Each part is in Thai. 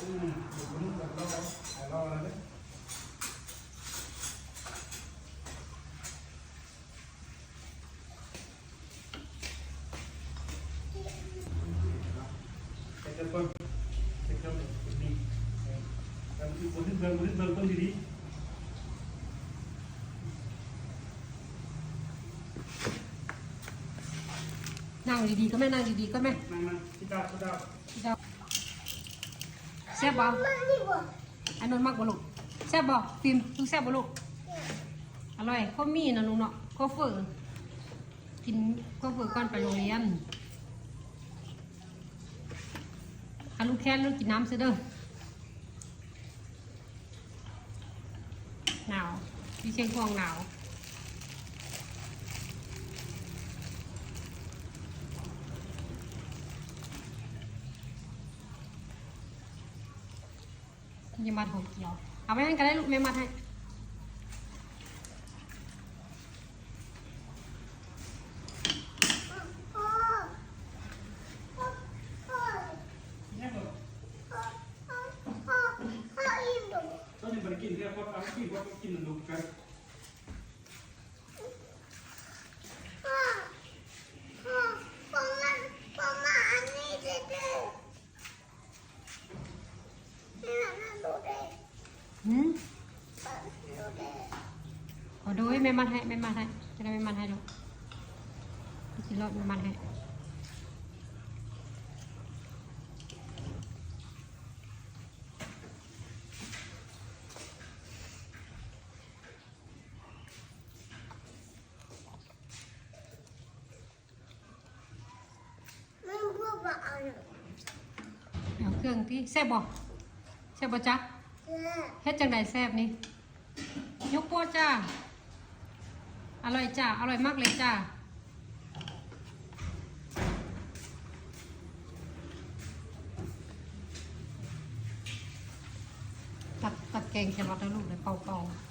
อืมเดี๋ยวมันแบบเราเอาเราอะไรเนี่ยเสร็จแล้วเพิ่มเสร็จแล้วเป็นดีแล้วที่คนที่เบิ่งคนที่เบิ่งคนดีๆนั่งดีๆก็แม่นั่งดีๆก็แม่ นั่งนั่งที่ดาวที่ดาวเจ้า แซ่บบ่อันนนมักบ่ลูกแซ่บบ่ฟิล์มลูแซ่บบ่ลูกอร่อยข้าวมีนะลุงเนาะข้าวเฟอร์กินข้าวเฟอร์ก่อนไปโรงเรียนฮัลลูกแค้นลูกกินน้ำซะเด้อหนาวที่เชียงของหนาว ยังมัดหอมเกี๊ยว เอาไปให้กันได้ลูกแม่มัดให้เนี่ยแบบก็ยังไม่ได้กินแค่พอเอากินพอกินดูกัน หืมขอดูให้ แม่มัดให้แม่มัดให้จะได้แม่มัดให้ลูกกินรอดแม่มัดให้เอาเครื่องที่แซ่บบ่แซ่บบ่จ๊ะเฮ็ดจังไดแซ่บนี่ยกโป้จ้า อร่อยจ้าอร่อยมากเลยจ้าตัดตัดแกงแครอทแล้วลูกเลยเป่าๆ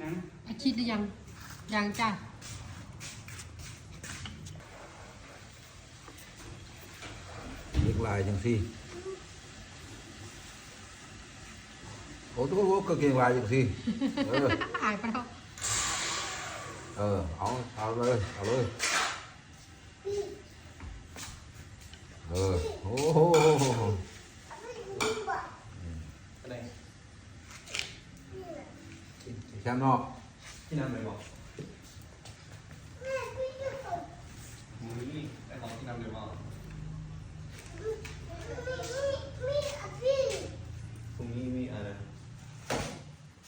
นั่ง อาชีพ หรือยังยังจ้าเล็กลายจังสิโอ้ตัวก็เก่งลายจังสิเออหายไปแล้วเออเอาเอาเลยเอาเลยเออโอ้โหอะไรแชมป์เนาะ ที่นั่นเลยบอกมุ้ยไอ้ของที่นั่นเลยบอกพรุ่งนี้มีอะไร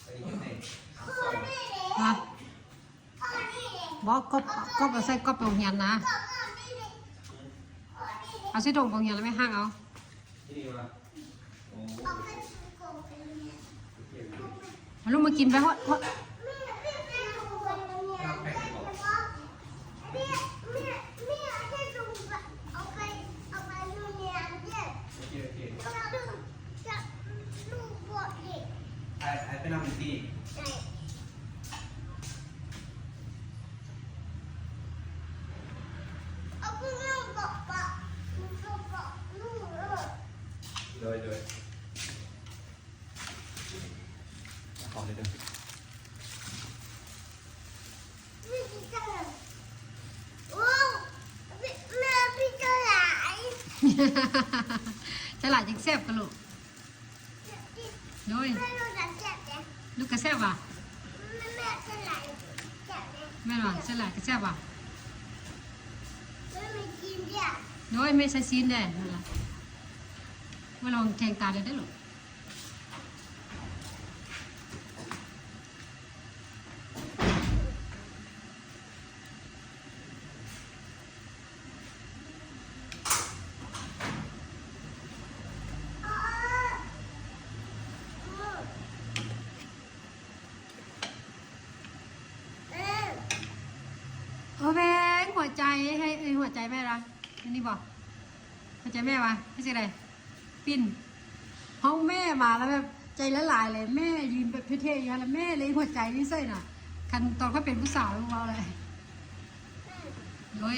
ไอ้ที่ไหนสอยมาบอกก็ก็ไปใส่ก็ไปโรงเรียนนะเอาใส่ถุงไปโรงเรียนแล้วไม่ห้างเอาที่นี่มาโอ้โหเอาลูกมากินไปฮอดฮอด น้ำแข็งบอกโอเคโอเคไอ้ไอ้ไปนำที่โดยโดยขอเลยเด้อฉลาดยังแซ่บกันลูกโดย ลูกกระแซ่บว่ะแม่นว่ะฉลาดกระแซ่บว่ะโดยไม่ใส่ซีนแน่นั่นล่ะว่าลองแทงตาได้ได้อลูกโอ้แบง หัวใจให้เอ้หัวใจแม่รักอันนี้บอกเข้าใจแม่ปะไม่ใช่อะไรปิ่นห้องแม่มาแล้วแบบใจละลายเลยแม่ยืนแบบเท่ๆอย่างนั้นแล้วแม่เลยหัวใจนี่ใส่น่ะ คันตอนเขาเป็นผู้สาวรู้ว่าอะไรโดย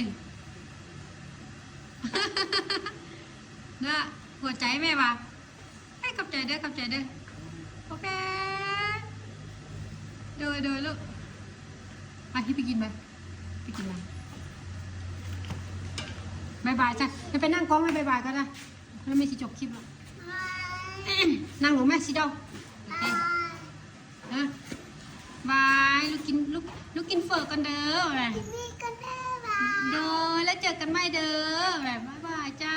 นะหัวใจแม่ปะให้ขับใจเด้อขับใจเด้อโอเคเดินเดินลูกไปที่ไปกินไปไปกินไป บายบายจ้ะไปไปนั่งกล้องให้บายบายกันนะแล้วไม่สิจบคลิปหรอกนั่งหนูแม่สิเดาโอเคฮะบายลูกกินลูกลูกกินเฟอกันเด้ออะไรเด้อแล้วเจอกันไหมเด้อแบบบายบายจ้า